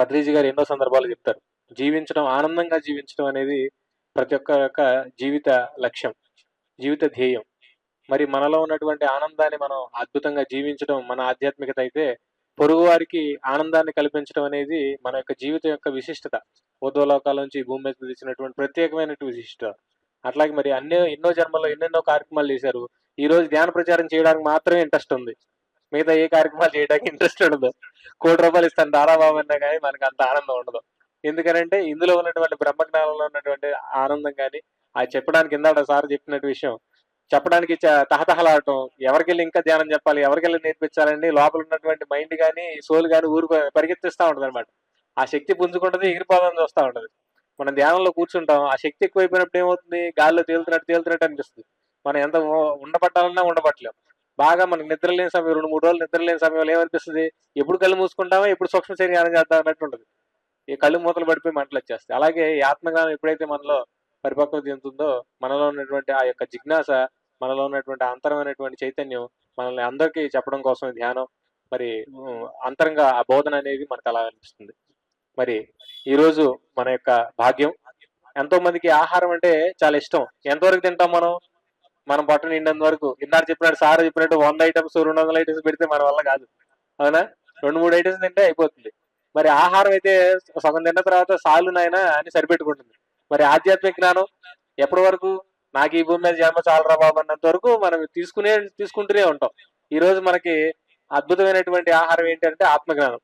పత్రిజీ గారు ఎన్నో సందర్భాలు చెప్తారు. జీవించడం ఆనందంగా జీవించడం అనేది ప్రతి ఒక్క యొక్క జీవిత లక్ష్యం జీవిత ధ్యేయం. మరి మనలో ఉన్నటువంటి ఆనందాన్ని మనం అద్భుతంగా జీవించడం మన ఆధ్యాత్మికత అయితే పొరుగు వారికి ఆనందాన్ని కల్పించడం అనేది మన యొక్క జీవితం యొక్క విశిష్టత. ఊర్ధ్వలోకాల నుంచి భూమి మీద తెచ్చినటువంటి ప్రత్యేకమైనటువంటి విశిష్టత. అట్లాగే మరి అన్ని ఎన్నో జన్మల్లో ఎన్నెన్నో కార్యక్రమాలు చేశారు. ఈ రోజు ధ్యాన ప్రచారం చేయడానికి మాత్రమే ఇంట్రెస్ట్ ఉంది. మిగతా ఏ కార్యక్రమాలు చేయడానికి ఇంట్రెస్ట్ ఉండదు. కోటి రూపాయలు ఇస్తాను దారాబాబు అన్నా కానీ మనకు అంత ఆనందం ఉండదు. ఎందుకనంటే ఇందులో ఉన్నటువంటి బ్రహ్మజ్ఞానంలో ఉన్నటువంటి ఆనందం కానీ అది చెప్పడానికి ఇందాక సార్ చెప్పినట్టు విషయం. చెప్పడానికి తహతహలాడటం ఎవరికెళ్ళి ఇంకా ధ్యానం చెప్పాలి ఎవరికెళ్ళి నేర్పించాలని లోపల ఉన్నటువంటి మైండ్ కానీ సోల్ కానీ ఊరు పరిగెత్తిస్తూ ఉంటుంది అనమాట ఆ శక్తి పుంజుకుంటది ఎగిరిపోదని చూస్తూ ఉంటుంది. మనం ధ్యానంలో కూర్చుంటాం ఆ శక్తి ఎక్కువైపోయినప్పుడు ఏమవుతుంది? గాల్లో తేలుతున్నట్టు తేలుతున్నట్టు అనిపిస్తుంది. మనం ఎంత ఉండబట్టాలన్నా ఉండబట్టలేం. బాగా మనకు నిద్ర లేని సమయం రెండు మూడు రోజులు నిద్ర లేని సమయంలో ఏమనిపిస్తుంది? ఎప్పుడు కళ్ళు మూసుకుంటామో ఎప్పుడు సూక్ష్మ శరీరం చేద్దాం అన్నట్టు ఉంటుంది. ఈ కళ్ళు మూతలు పడిపోయి మంటలు వచ్చేస్తాయి. అలాగే ఈ ఆత్మజ్ఞానం ఎప్పుడైతే మనలో పరిపక్వత చెందుతుందో మనలో ఉన్నటువంటి ఆ యొక్క జిజ్ఞాస మనలో ఉన్నటువంటి అంతరమైనటువంటి చైతన్యం మనల్ని అందరికీ చెప్పడం కోసం ధ్యానం మరి అంతరంగా ఆ బోధన అనేది మనకు అలా అనిపిస్తుంది. మరి ఈ రోజు మన యొక్క భాగ్యం ఎంతో మందికి ఆహారం అంటే చాలా ఇష్టం. ఎంతవరకు తింటాం మనం? మనం పొట్ట నిండేంత వరకు ఇందాక చెప్పినట్టు సార్ చెప్పినట్టు వంద ఐటమ్స్ రెండు వందల ఐటమ్స్ పెడితే మన వల్ల కాదు. అవునా? రెండు మూడు ఐటమ్స్ తింటే అయిపోతుంది. మరి ఆహారం అయితే సగం తిన్న తర్వాత సాలు నాయనా అని సరిపెట్టుకుంటుంది. మరి ఆధ్యాత్మిక జ్ఞానం ఎప్పటి వరకు? నాకు ఈ భూమి మీద జన్మ చాలరా బాబు అన్నంత వరకు మనం తీసుకునే తీసుకుంటూనే ఉంటాం. ఈ రోజు మనకి అద్భుతమైనటువంటి ఆహారం ఏంటంటే ఆత్మజ్ఞానం.